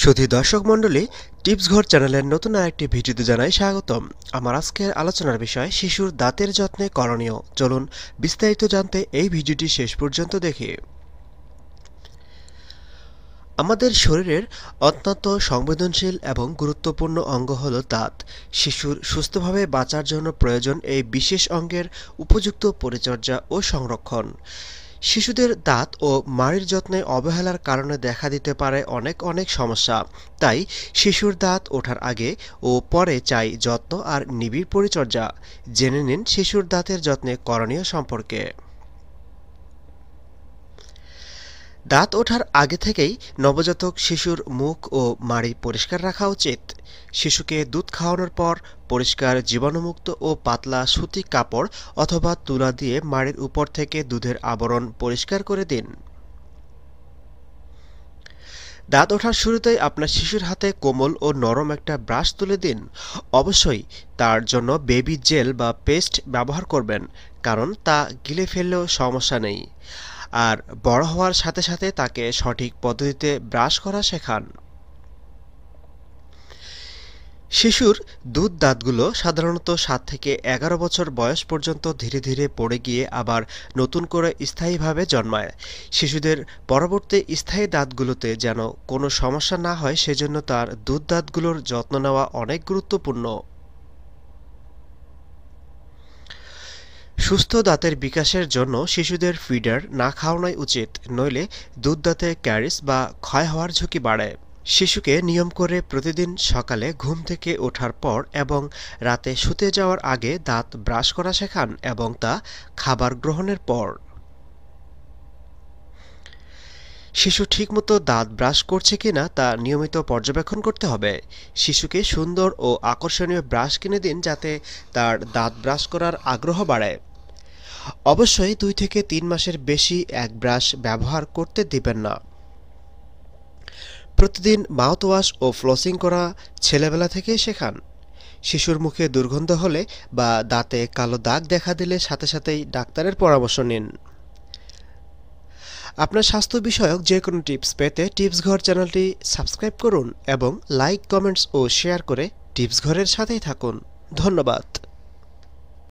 সুধী দর্শক মণ্ডলী, টিপস ঘর চ্যানেলের নতুন আরেকটি ভিডিওতে জানাই স্বাগতম। আমার আজকের আলোচনার বিষয়, শিশুর দাঁতের যত্নে করণীয়। চলুন বিস্তারিত জানতে এই ভিডিওটি শেষ পর্যন্ত দেখি। আমাদের শরীরের অত্যন্ত সংবেদনশীল এবং গুরুত্বপূর্ণ অঙ্গ হল দাঁত। শিশুর সুস্থভাবে বাঁচার জন্য প্রয়োজন এই বিশেষ অঙ্গের উপযুক্ত পরিচর্যা ও সংরক্ষণ। শিশুদের দাঁত ও মাড়ির যত্নে অবহেলার কারণে দেখা দিতে পারে অনেক অনেক সমস্যা। তাই শিশুর দাঁত ওঠার আগে ও পরে চাই যত্ন আর নিবিড় পরিচর্যা। জেনে নিন শিশুর দাঁতের যত্নে করণীয় সম্পর্কে। দাঁত ওঠার আগে থেকেই নবজাতক শিশুর মুখ ও মাড়ি পরিষ্কার রাখা উচিত। শিশুকে দুধ খাওয়ানোর পর পরিষ্কার জীবাণুমুক্ত ও পাতলা সুতি কাপড় অথবা তুলা দিয়ে মাড়ির উপর থেকে দুধের আবরণ পরিষ্কার করে দিন। দাঁত ওঠার শুরুতেই আপনার শিশুর হাতে কোমল ও নরম একটা ব্রাশ তুলে দিন। অবশ্যই তার জন্য বেবি জেল বা পেস্ট ব্যবহার করবেন, কারণ তা গিলে ফেললেও সমস্যা নেই। আর বড় হওয়ার সাথে সাথে তাকে সঠিক পদ্ধতিতে ব্রাশ করা শেখান। শিশুর দুধ দাঁতগুলো সাধারণত সাত থেকে এগারো বছর বয়স পর্যন্ত ধীরে ধীরে পড়ে গিয়ে আবার নতুন করে স্থায়ীভাবে জন্মায়। শিশুদের পরবর্তী স্থায়ী দাঁতগুলোতে যেন কোনো সমস্যা না হয়, সেজন্য তার দুধ দাঁতগুলোর যত্ন নেওয়া অনেক গুরুত্বপূর্ণ। সুস্থ দাঁতের বিকাশের জন্য শিশুদের ফিডার না খাওয়ানোই উচিত, নইলে দুধ দাঁতে ক্যারিস বা ক্ষয় হওয়ার ঝুঁকি বাড়ে। শিশুকে নিয়ম করে প্রতিদিন সকালে ঘুম থেকে ওঠার পর এবং রাতে শুতে যাওয়ার আগে দাঁত ব্রাশ করা শেখান এবং তা খাবার গ্রহণের পর। শিশু ঠিকমতো দাঁত ব্রাশ করছে কিনা তা নিয়মিত পর্যবেক্ষণ করতে হবে। শিশুকে সুন্দর ও আকর্ষণীয় ব্রাশ কিনে দিন যাতে তার দাঁত ব্রাশ করার আগ্রহ বাড়ে। অবশ্যই দুই থেকে তিন মাসের বেশি এক ব্রাশ ব্যবহার করতে দিবেন না। প্রতিদিন মাউথওয়াশ ও ফ্লসিং করা ছেলেবেলা থেকেই শেখান। শিশুর মুখে দুর্গন্ধ হলে বা দাঁতে কালো দাগ দেখা দিলে সাথে সাথেই ডাক্তারের পরামর্শ নিন। আপনার স্বাস্থ্য বিষয়ক যে কোনো টিপস পেতে টিপস ঘর চ্যানেলটি সাবস্ক্রাইব করুন এবং লাইক, কমেন্টস ও শেয়ার করে টিপস ঘরের সাথেই থাকুন। ধন্যবাদ।